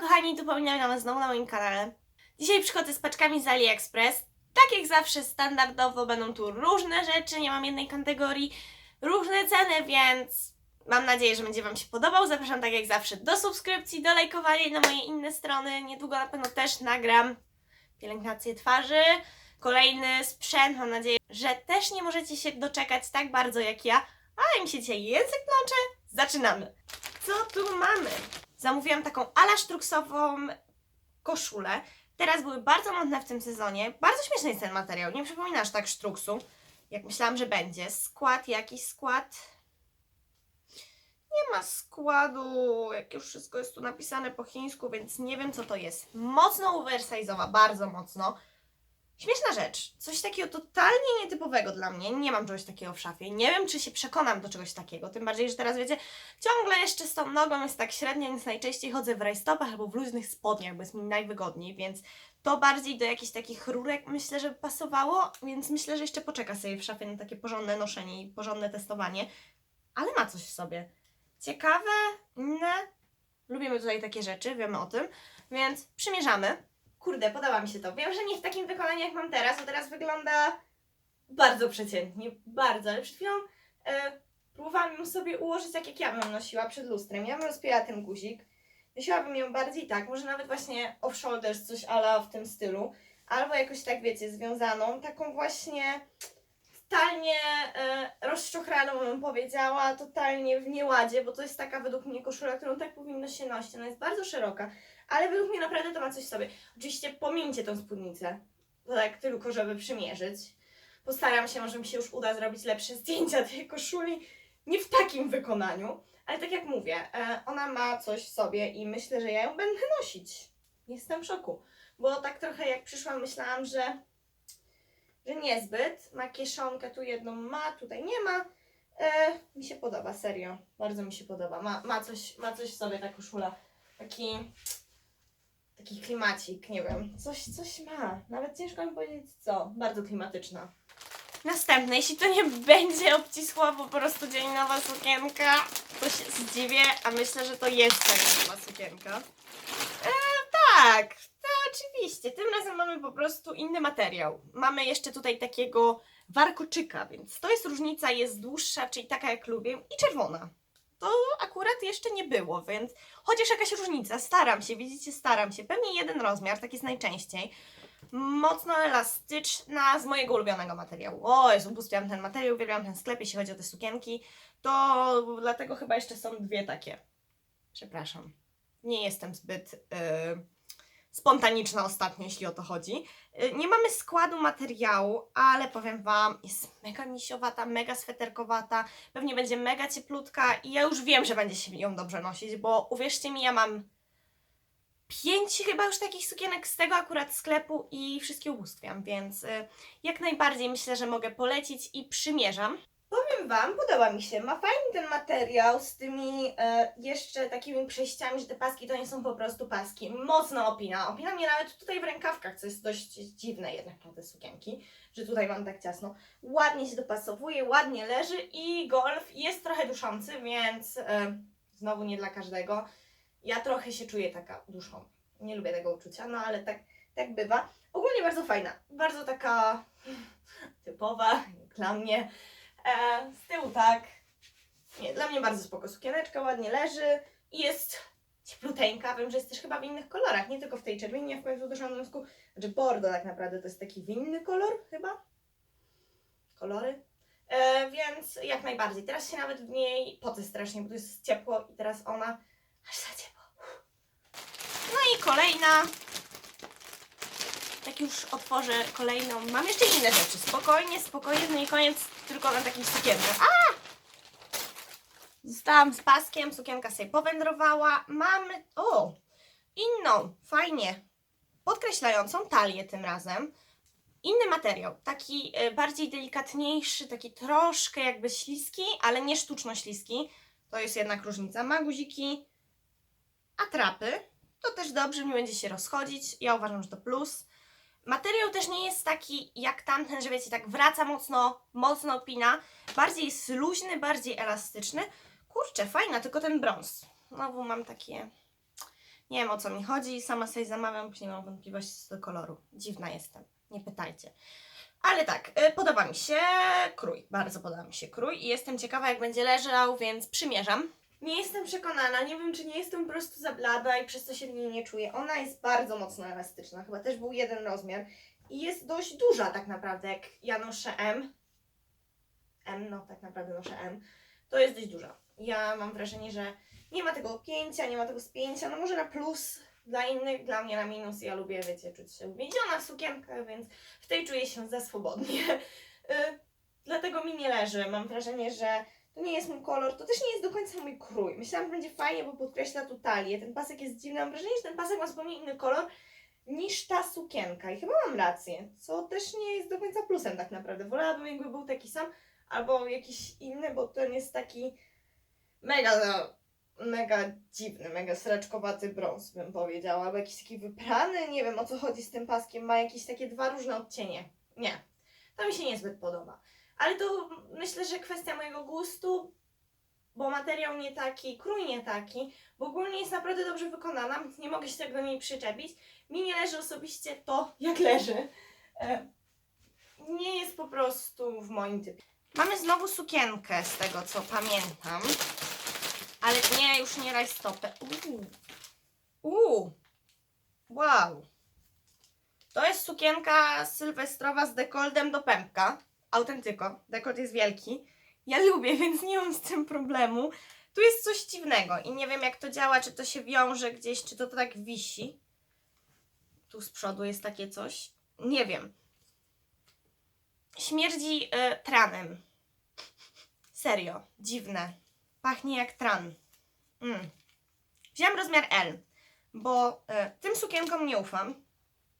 Kochani, tu powinnam Was znowu na moim kanale. Dzisiaj przychodzę z paczkami z AliExpress. Tak jak zawsze standardowo będą tu różne rzeczy, nie mam jednej kategorii, różne ceny, więc mam nadzieję, że będzie Wam się podobał. Zapraszam tak jak zawsze do subskrypcji, do lajkowania na moje inne strony. Niedługo na pewno też nagram pielęgnację twarzy, kolejny sprzęt. Mam nadzieję, że też nie możecie się doczekać tak bardzo jak ja, ale mi się dzisiaj język plącze. Zaczynamy! Co tu mamy? Zamówiłam taką ala sztruksową koszulę. Teraz były bardzo modne w tym sezonie. Bardzo śmieszny jest ten materiał. Nie przypominasz tak sztruksu, jak myślałam, że będzie. Skład, jakiś skład? Nie ma składu, jak już wszystko jest tu napisane po chińsku, więc nie wiem co to jest. Mocno oversize'owa, bardzo mocno. Śmieszna rzecz. Coś takiego totalnie nietypowego dla mnie. Nie mam czegoś takiego w szafie. Nie wiem, czy się przekonam do czegoś takiego. Tym bardziej, że teraz wiecie, ciągle jeszcze z tą nogą jest tak średnio, więc najczęściej chodzę w rajstopach albo w luźnych spodniach, bo jest mi najwygodniej, więc to bardziej do jakichś takich rurek myślę, że pasowało, więc myślę, że jeszcze poczeka sobie w szafie na takie porządne noszenie i porządne testowanie. Ale ma coś w sobie. Ciekawe, inne. Lubimy tutaj takie rzeczy, wiemy o tym, więc przymierzamy. Kurde, podoba mi się to. Wiem, że nie w takim wykonaniu jak mam teraz, bo teraz wygląda bardzo przeciętnie, bardzo, ale przed chwilą e, próbowałam ją sobie ułożyć tak jak ja bym nosiła przed lustrem. Ja bym rozpięła ten guzik, nosiłabym ją bardziej tak, może nawet właśnie off shoulders, coś ala w tym stylu, albo jakoś tak wiecie, związaną, taką właśnie totalnie e, rozczochraną bym powiedziała, totalnie w nieładzie, bo to jest taka według mnie koszula, którą tak powinno się nosić, ona jest bardzo szeroka, ale według mnie naprawdę to ma coś w sobie. Oczywiście pomieńcie tą spódnicę, tak tylko żeby przymierzyć. Postaram się, może mi się już uda zrobić lepsze zdjęcia tej koszuli, nie w takim wykonaniu, ale tak jak mówię, e, ona ma coś w sobie i myślę, że ja ją będę nosić. Jestem w szoku, bo tak trochę jak przyszłam, myślałam, że, że niezbyt. Ma kieszonkę, tu jedną ma, tutaj nie ma. E, mi się podoba, serio, bardzo mi się podoba. Ma, ma, coś, ma coś w sobie ta koszula, taki, taki klimacik, nie wiem, coś, coś ma. Nawet ciężko mi powiedzieć co, bardzo klimatyczna. Następne, jeśli to nie będzie obcisła po prostu dzień nowa sukienka, to się zdziwię, a myślę, że to jest nowa sukienka. E, tak, oczywiście. Tym razem mamy po prostu inny materiał. Mamy jeszcze tutaj takiego warkoczyka, więc to jest różnica, jest dłuższa, czyli taka jak lubię, i czerwona. To akurat jeszcze nie było, więc chociaż jakaś różnica, staram się, widzicie, staram się. Pewnie jeden rozmiar, tak jest najczęściej mocno elastyczna z mojego ulubionego materiału. O Jezu, uwielbiam ten materiał, uwielbiam ten sklep, jeśli chodzi o te sukienki. To dlatego chyba jeszcze są dwie takie. Przepraszam. Nie jestem zbyt y, spontaniczna ostatnio, jeśli o to chodzi. Y, nie mamy składu materiału, ale powiem Wam, jest mega misiowata, mega sweterkowata, pewnie będzie mega cieplutka i ja już wiem, że będzie się ją dobrze nosić, bo uwierzcie mi, ja mam pięć chyba już takich sukienek z tego akurat sklepu i wszystkie ubóstwiam, więc y, jak najbardziej myślę, że mogę polecić i przymierzam. Powiem Wam, podoba mi się. Ma fajny ten materiał z tymi e, jeszcze takimi przejściami, że te paski to nie są po prostu paski. Mocno opina. Opina mnie nawet tutaj w rękawkach, co jest dość dziwne jednak na te sukienki, że tutaj mam tak ciasno. Ładnie się dopasowuje, ładnie leży i golf jest trochę duszący, więc e, znowu nie dla każdego. Ja trochę się czuję taka duszą. Nie lubię tego uczucia, no ale tak, tak bywa. Ogólnie bardzo fajna. Bardzo taka typowa, dla mnie. E, z tyłu tak. Nie, dla mnie bardzo spoko. Sukieneczka ładnie leży i jest ciepluteńka. Wiem, że jest też chyba w innych kolorach, nie tylko w tej czerwieni, a w końcu też na związku. Znaczy bordo tak naprawdę to jest taki winny kolor chyba. Kolory. E, więc jak najbardziej. Teraz się nawet w niej poty strasznie, bo tu jest ciepło i teraz ona aż za ciepło. No i kolejna. Jak już otworzę kolejną. Mam jeszcze inne rzeczy. Spokojnie, spokojnie, to nie koniec tylko na takich sukienkach. A! Zostałam z paskiem, sukienka sobie powędrowała. Mamy. O! Inną, fajnie. Podkreślającą talię tym razem. Inny materiał, taki e, bardziej delikatniejszy, taki troszkę jakby śliski, ale nie sztuczno śliski. To jest jednak różnica. Ma guziki, atrapy. To też dobrze, nie będzie się rozchodzić. Ja uważam, że to plus. Materiał też nie jest taki jak tamten, że wiecie, tak wraca mocno, mocno opina. Bardziej jest luźny, bardziej elastyczny. Kurczę, fajna, tylko ten brąz. Znowu mam takie... Nie wiem o co mi chodzi, sama sobie zamawiam, później mam wątpliwości co do koloru. Dziwna jestem, nie pytajcie. Ale tak, y, podoba mi się krój, bardzo podoba mi się krój i jestem ciekawa jak będzie leżał, więc przymierzam. Nie jestem przekonana, nie wiem czy nie jestem po prostu za blada i przez to się w niej nie czuję. Ona jest bardzo mocno elastyczna, chyba też był jeden rozmiar i jest dość duża tak naprawdę, jak ja noszę M. M, no tak naprawdę noszę M. To jest dość duża. Ja mam wrażenie, że nie ma tego opięcia, nie ma tego spięcia, no może na plus dla innych, dla mnie na minus. Ja lubię, wiecie, czuć się uwięziona w sukienkę, więc w tej czuję się za swobodnie. Y, Dlatego mi nie leży. Mam wrażenie, że to nie jest mój kolor, to też nie jest do końca mój krój. Myślałam, że będzie fajnie, bo podkreśla tu talię. Ten pasek jest dziwny. Mam wrażenie, że ten pasek ma zupełnie inny kolor niż ta sukienka. I chyba mam rację, co też nie jest do końca plusem tak naprawdę. Wolałabym, jakby był taki sam, albo jakiś inny, bo ten jest taki mega, mega dziwny, mega sraczkowaty brąz, bym powiedziała. Albo jakiś taki wyprany, nie wiem o co chodzi z tym paskiem. Ma jakieś takie dwa różne odcienie. Nie, to mi się niezbyt podoba. Ale to myślę, że kwestia mojego gustu, bo materiał nie taki, krój nie taki, bo ogólnie jest naprawdę dobrze wykonana, więc nie mogę się tak do niej przyczepić. Mi nie leży osobiście to, jak leży. E, Nie jest po prostu w moim typie. Mamy znowu sukienkę z tego, co pamiętam. Ale nie, już nie rajstopę. Uuu. Uuu. Wow. To jest sukienka sylwestrowa z dekoltem do pępka. Autentyko. Dekolt jest wielki. Ja lubię, więc nie mam z tym problemu. Tu jest coś dziwnego i nie wiem jak to działa, czy to się wiąże gdzieś, czy to, to tak wisi. Tu z przodu jest takie coś. Nie wiem. Śmierdzi e, tranem. Serio, dziwne. Pachnie jak tran. Mm. Rozmiar L, bo e, tym sukienkom nie ufam.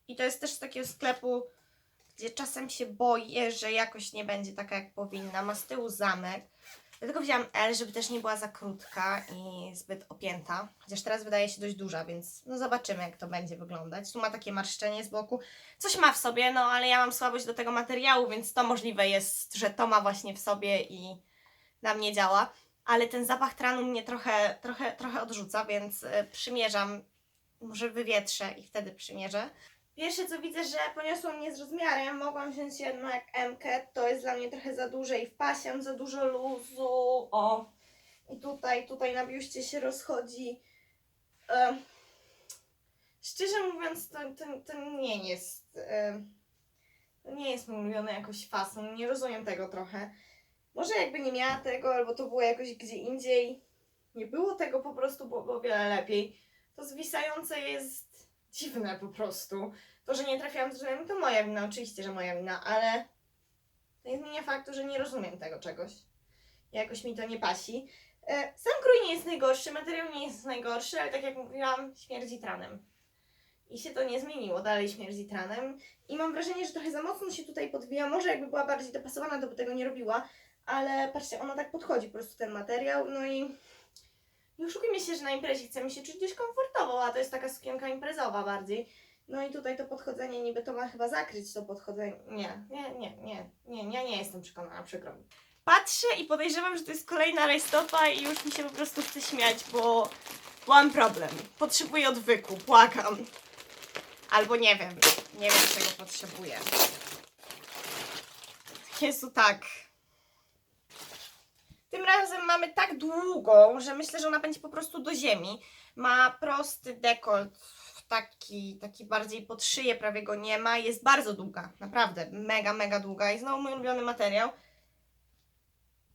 I to jest też z takiego sklepu, gdzie czasem się boję, że jakoś nie będzie taka jak powinna. Ma z tyłu zamek. Dlatego wzięłam L, żeby też nie była za krótka i zbyt opięta. Chociaż teraz wydaje się dość duża, więc no zobaczymy, jak to będzie wyglądać. Tu ma takie marszczenie z boku. Coś ma w sobie, no ale ja mam słabość do tego materiału, więc to możliwe jest, że to ma właśnie w sobie i na mnie działa. Ale ten zapach tranu mnie trochę, trochę, trochę odrzuca, więc y, przymierzam. Może wywietrzę i wtedy przymierzę. Pierwsze co widzę, że poniosło mnie z rozmiarem, mogłam wziąć jak M, to jest dla mnie trochę za duże i w pasie za dużo luzu. O, i tutaj, tutaj na biuście się rozchodzi. E, szczerze mówiąc, to, to, to nie jest. E, to nie jest ulubiony jakoś fason. Nie rozumiem tego trochę. Może jakby nie miała tego, albo to było jakoś gdzie indziej. Nie było tego po prostu, bo było wiele lepiej. To zwisające jest dziwne po prostu. To, że nie trafiłam z drzwiami, to moja wina, oczywiście, że moja wina, ale to nie zmienia faktu, że nie rozumiem tego czegoś. Jakoś mi to nie pasi. E, Sam krój nie jest najgorszy, materiał nie jest najgorszy, ale tak jak mówiłam, śmierdzi tranem. I się to nie zmieniło, dalej śmierdzi tranem. I mam wrażenie, że trochę za mocno się tutaj podwija. Może jakby była bardziej dopasowana, to by tego nie robiła. Ale patrzcie, ona tak podchodzi po prostu ten materiał. No i nie oszukujmy się, że na imprezie chcemy się czuć dość komfortowo, a to jest taka sukienka imprezowa bardziej. No i tutaj to podchodzenie niby to ma chyba zakryć to podchodzenie. Nie, nie, nie, nie, nie, nie jestem przekonana, przykro mi. Patrzę i podejrzewam, że to jest kolejna rajstopa i już mi się po prostu chce śmiać, bo mam problem. Potrzebuję odwyku, płakam. Albo nie wiem, nie wiem czego potrzebuję. Jezu, tak. Tym razem mamy tak długą, że myślę, że ona będzie po prostu do ziemi. Ma prosty dekolt, taki, taki bardziej pod szyję, prawie go nie ma. Jest bardzo długa, naprawdę, mega, mega długa. I znowu mój ulubiony materiał.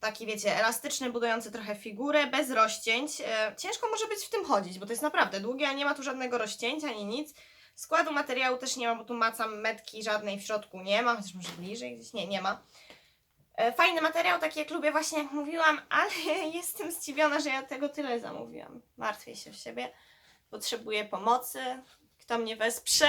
Taki, wiecie, elastyczny, budujący trochę figurę, bez rozcięć. E, ciężko może być w tym chodzić, bo to jest naprawdę długie, a nie ma tu żadnego rozcięcia ani nic. Składu materiału też nie ma, bo tu macam metki żadnej w środku nie ma, chociaż może bliżej gdzieś, nie, nie ma. E, Fajny materiał, taki jak lubię, właśnie jak mówiłam, ale jestem zdziwiona, że ja tego tyle zamówiłam. Martwię się o siebie, potrzebuję pomocy, kto mnie wesprze,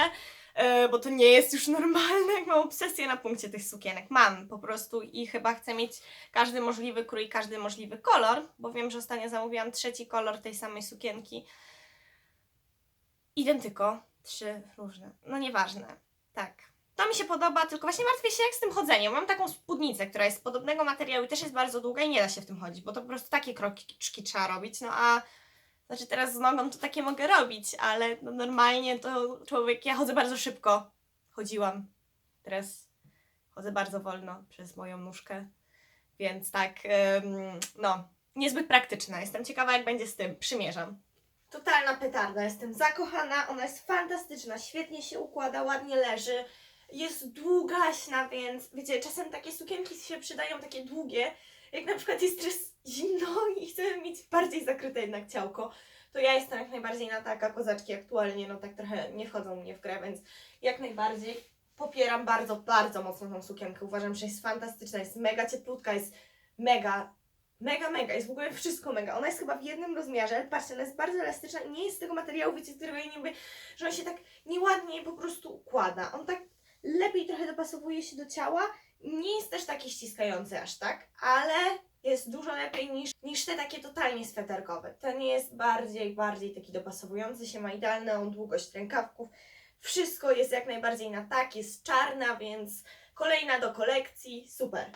e, bo to nie jest już normalne. Mam obsesję na punkcie tych sukienek. Mam po prostu i chyba chcę mieć każdy możliwy krój, każdy możliwy kolor, bo wiem, że ostatnio zamówiłam trzeci kolor tej samej sukienki. Identyko, trzy różne. No nieważne. To mi się podoba, tylko właśnie martwię się jak z tym chodzeniem. Mam taką spódnicę, która jest z podobnego materiału i też jest bardzo długa i nie da się w tym chodzić, bo to po prostu takie kroczki trzeba robić, no a Znaczy teraz z nogą to takie mogę robić, ale no normalnie to człowiek, ja chodzę bardzo szybko. Chodziłam. Teraz chodzę bardzo wolno przez moją nóżkę. Więc tak, ym, no, niezbyt praktyczna. Jestem ciekawa, jak będzie z tym. Przymierzam. Totalna petarda. Jestem zakochana. Ona jest fantastyczna. Świetnie się układa, ładnie leży. Jest długaśna, więc wiecie, czasem takie sukienki się przydają takie długie. Jak na przykład jest teraz zimno i chcę mieć bardziej zakryte jednak ciałko, to ja jestem jak najbardziej na taka kozaczki aktualnie, no tak trochę nie wchodzą mnie w grę, więc jak najbardziej popieram bardzo, bardzo mocno tą sukienkę. Uważam, że jest fantastyczna, jest mega cieplutka, jest mega, mega, mega, jest w ogóle wszystko mega. Ona jest chyba w jednym rozmiarze, patrzcie, ona jest bardzo elastyczna i nie jest z tego materiału, wiecie, którego niby, że on się tak nieładnie po prostu układa. On tak lepiej trochę dopasowuje się do ciała, nie jest też taki ściskający aż tak, ale jest dużo lepiej niż, niż te takie totalnie sweterkowe. Ten jest bardziej, bardziej taki dopasowujący się, ma idealną długość rękawków. Wszystko jest jak najbardziej na tak, jest czarna, więc kolejna do kolekcji, super.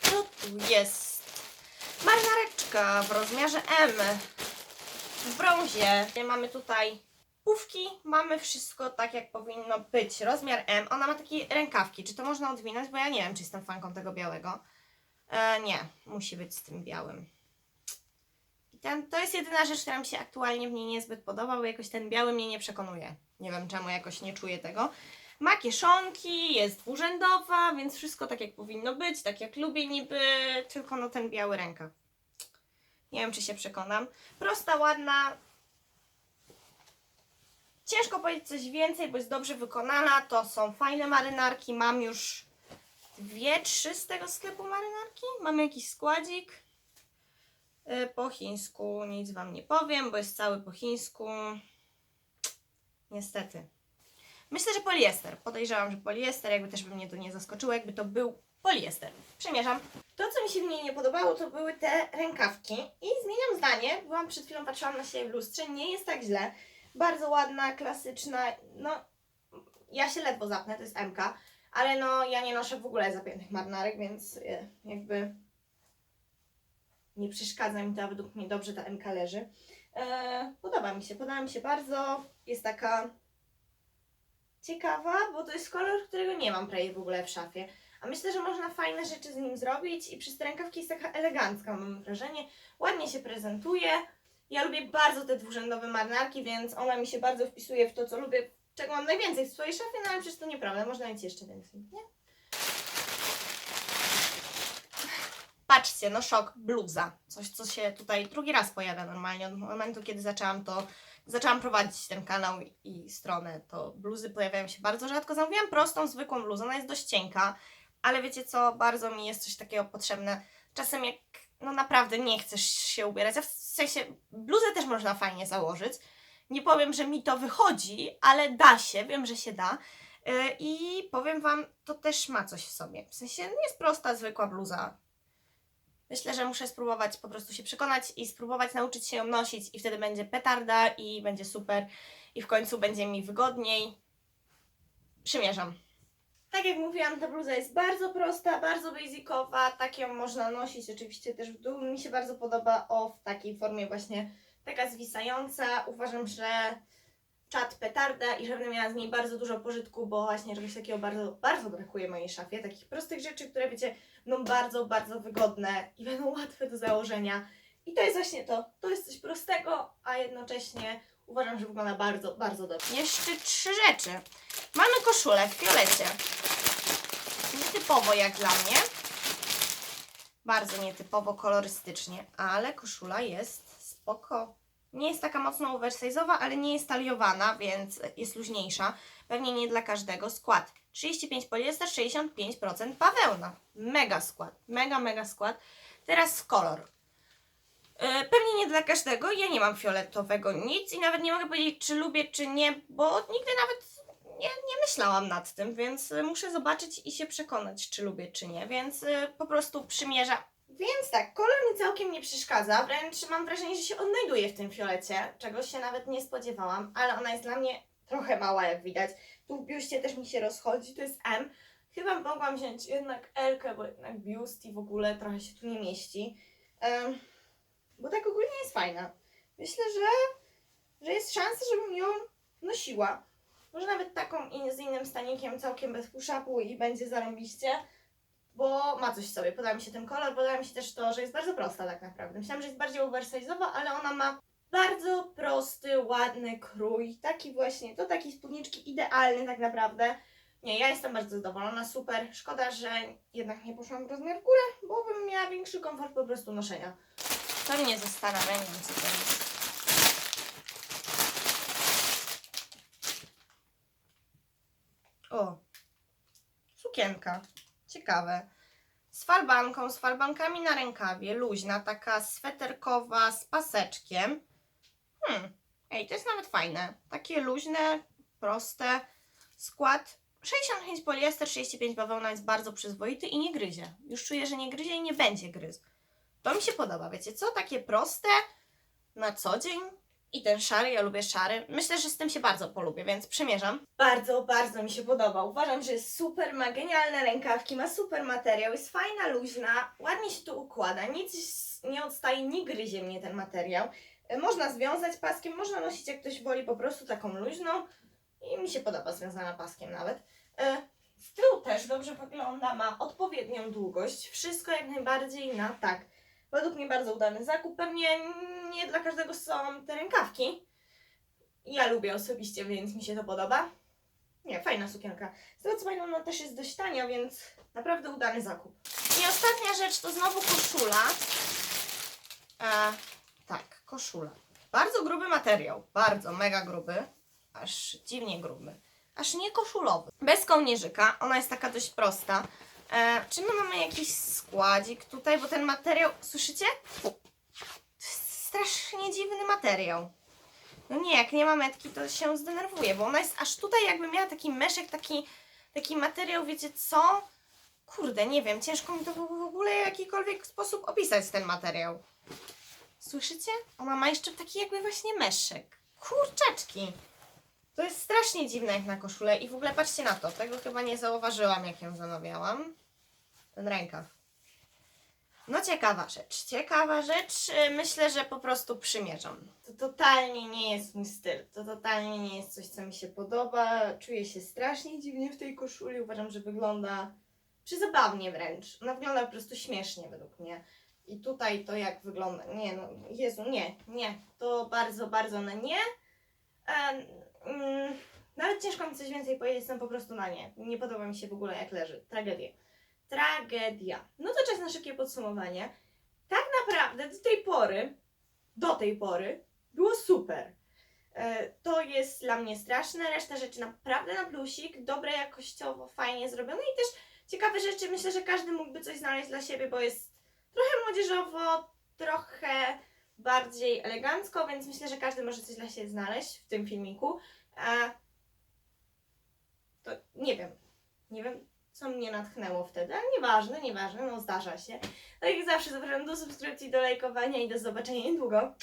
Co tu jest? Marynareczka w rozmiarze M. W brązie. Mamy tutaj pufki, mamy wszystko tak jak powinno być. Rozmiar M. Ona ma takie rękawki. Czy to można odwinąć? Bo ja nie wiem, czy jestem fanką tego białego. E, nie, musi być z tym białym. I ten, to jest jedyna rzecz, która mi się aktualnie w niej niezbyt podoba, bo jakoś ten biały mnie nie przekonuje. Nie wiem czemu, jakoś nie czuję tego. Ma kieszonki, jest dwurzędowa, więc wszystko tak jak powinno być, tak jak lubię niby, tylko no ten biały rękaw. Nie wiem, czy się przekonam. Prosta, ładna. Ciężko powiedzieć coś więcej, bo jest dobrze wykonana. To są fajne marynarki. Mam już dwie, trzy z tego sklepu marynarki. Mamy jakiś składzik. Y, Po chińsku nic Wam nie powiem, bo jest cały po chińsku. Niestety. Myślę, że poliester. Podejrzewam, że poliester, jakby też by mnie to nie zaskoczyło, jakby to był poliester. Przymierzam. To, co mi się w niej nie podobało, to były te rękawki. I zmieniam zdanie. Byłam przed chwilą, patrzyłam na siebie w lustrze. Nie jest tak źle. Bardzo ładna, klasyczna. No, ja się ledwo zapnę, to jest MK. Ale no, ja nie noszę w ogóle zapiętych marynarek, więc e, jakby nie przeszkadza mi to, a według mnie dobrze ta MK leży. E, podoba mi się, podoba mi się bardzo. Jest taka ciekawa, bo to jest kolor, którego nie mam prawie w ogóle w szafie. A myślę, że można fajne rzeczy z nim zrobić i przez te rękawki jest taka elegancka, mam wrażenie. Ładnie się prezentuje. Ja lubię bardzo te dwurzędowe marynarki, więc ona mi się bardzo wpisuje w to, co lubię, czego mam najwięcej w swojej szafie, no ale przecież to nieprawda, można mieć jeszcze więcej, nie? Patrzcie, no szok, bluza. Coś, co się tutaj drugi raz pojawia normalnie. Od momentu, kiedy zaczęłam to, zaczęłam prowadzić ten kanał i, stronę, to bluzy pojawiają się bardzo rzadko. Zamówiłam prostą, zwykłą bluzę, ona jest dość cienka, ale wiecie co, bardzo mi jest coś takiego potrzebne. Czasem jak, no naprawdę nie chcesz się ubierać, a w sensie bluzę też można fajnie założyć. Nie powiem, że mi to wychodzi, ale da się, wiem, że się da. Yy, I powiem Wam, to też ma coś w sobie. W sensie nie jest prosta, zwykła bluza. Myślę, że muszę spróbować po prostu się przekonać i spróbować nauczyć się ją nosić i wtedy będzie petarda i będzie super i w końcu będzie mi wygodniej. Przymierzam. Tak jak mówiłam, ta bluza jest bardzo prosta, bardzo basicowa, tak ją można nosić oczywiście też w dół. Mi się bardzo podoba o w takiej formie właśnie taka zwisająca. Uważam, że czat petarda i że będę miała z niej bardzo dużo pożytku, bo właśnie czegoś takiego bardzo, bardzo brakuje mojej szafie. Takich prostych rzeczy, które wiecie, będą bardzo, bardzo wygodne i będą łatwe do założenia. I to jest właśnie to. To jest coś prostego, a jednocześnie uważam, że wygląda bardzo, bardzo dobrze. Jeszcze trzy rzeczy. Mamy koszulę w fiolecie. Nietypowo jak dla mnie. Bardzo nietypowo kolorystycznie, ale koszula jest spoko. Nie jest taka mocno oversize'owa, ale nie jest taliowana, więc jest luźniejsza. Pewnie nie dla każdego. Skład 35 poliester, 65% bawełna. Mega skład, mega, mega skład. Teraz kolor. E, Pewnie nie dla każdego. Ja nie mam fioletowego nic i nawet nie mogę powiedzieć, czy lubię, czy nie, bo nigdy nawet nie, nie myślałam nad tym, więc e, muszę zobaczyć i się przekonać, czy lubię, czy nie, więc e, po prostu przymierzam. Więc tak, kolor mi całkiem nie przeszkadza, wręcz mam wrażenie, że się odnajduje w tym fiolecie, czego się nawet nie spodziewałam, ale ona jest dla mnie trochę mała, jak widać. Tu w biuście też mi się rozchodzi, to jest M. Chyba mogłam wziąć jednak L, bo jednak biust i w ogóle trochę się tu nie mieści. Em, bo tak ogólnie jest fajna. myślę, że, że jest szansa, żebym ją nosiła. Może nawet taką z innym stanikiem, całkiem bez push-upu i będzie zarąbiście, bo ma coś w sobie. Podoba mi się ten kolor, podoba mi się też to, że jest bardzo prosta tak naprawdę. Myślałam, że jest bardziej oversize'owa, ale ona ma bardzo prosty, ładny krój. Taki właśnie, to taki spódniczki idealny tak naprawdę. Nie, ja jestem bardzo zadowolona, super. Szkoda, że jednak nie poszłam w rozmiar w górę, bo bym miała większy komfort po prostu noszenia. To mnie zastanawia, nie wiem co to jest. O, sukienka. Ciekawe. Z falbanką, z falbankami na rękawie, luźna, taka sweterkowa z paseczkiem. Hmm, ej, to jest nawet fajne. Takie luźne, proste. Skład 65 poliester, 35 bawełna jest bardzo przyzwoity i nie gryzie. Już czuję, że nie gryzie i nie będzie gryzł. To mi się podoba, wiecie co? Takie proste na co dzień. I ten szary, ja lubię szary. Myślę, że z tym się bardzo polubię, więc przymierzam. Bardzo, bardzo mi się podoba. Uważam, że jest super, ma genialne rękawki, ma super materiał, jest fajna, luźna, ładnie się tu układa, nic nie odstaje, nie gryzie mnie ten materiał. E, Można związać paskiem, można nosić jak ktoś woli po prostu taką luźną i mi się podoba związana paskiem nawet. E, Z tyłu też dobrze wygląda, ma odpowiednią długość, wszystko jak najbardziej na tak. Według mnie bardzo udany zakup. Pewnie nie dla każdego są te rękawki. Ja lubię osobiście, więc mi się to podoba. Nie, fajna sukienka. Z tego co pamiętam, ona też jest dość tania, więc naprawdę udany zakup. I ostatnia rzecz to znowu koszula. E, tak, koszula. Bardzo gruby materiał. Bardzo, mega gruby. Aż dziwnie gruby. Aż nie koszulowy. Bez kołnierzyka. Ona jest taka dość prosta. E, czy my mamy jakiś składzik tutaj, bo ten materiał, słyszycie? To jest strasznie dziwny materiał. No nie, jak nie ma metki, to się zdenerwuję, bo ona jest aż tutaj jakby miała taki meszek, taki, taki materiał, wiecie co? Kurde, nie wiem, ciężko mi to w ogóle w jakikolwiek sposób opisać ten materiał. Słyszycie? Ona ma jeszcze taki jakby właśnie meszek. Kurczaczki. To jest strasznie dziwne jak na koszulę i w ogóle patrzcie na to, tego chyba nie zauważyłam jak ją zamawiałam. Ten rękaw. No ciekawa rzecz, ciekawa rzecz. Yy, Myślę, że po prostu przymierzam. To totalnie nie jest mój styl. To totalnie nie jest coś, co mi się podoba. Czuję się strasznie dziwnie w tej koszuli. Uważam, że wygląda przyzabawnie wręcz. Ona wygląda po prostu śmiesznie według mnie. I tutaj to jak wygląda. Nie no, Jezu, nie, nie. To bardzo, bardzo na nie. Mm, nawet ciężko mi coś więcej powiedzieć, jestem po prostu na nie. Nie podoba mi się w ogóle jak leży. Tragedia. Tragedia. No to czas na szybkie podsumowanie. Tak naprawdę do tej pory, do tej pory, było super. E, To jest dla mnie straszne, reszta rzeczy naprawdę na plusik, dobre jakościowo, fajnie zrobione i też ciekawe rzeczy. Myślę, że każdy mógłby coś znaleźć dla siebie, bo jest trochę młodzieżowo, trochę bardziej elegancko, więc myślę, że każdy może coś dla siebie znaleźć w tym filmiku. To nie wiem, nie wiem, co mnie natchnęło wtedy, ale nieważne, nieważne, no zdarza się. Tak jak zawsze zapraszam do subskrypcji, do lajkowania i do zobaczenia niedługo.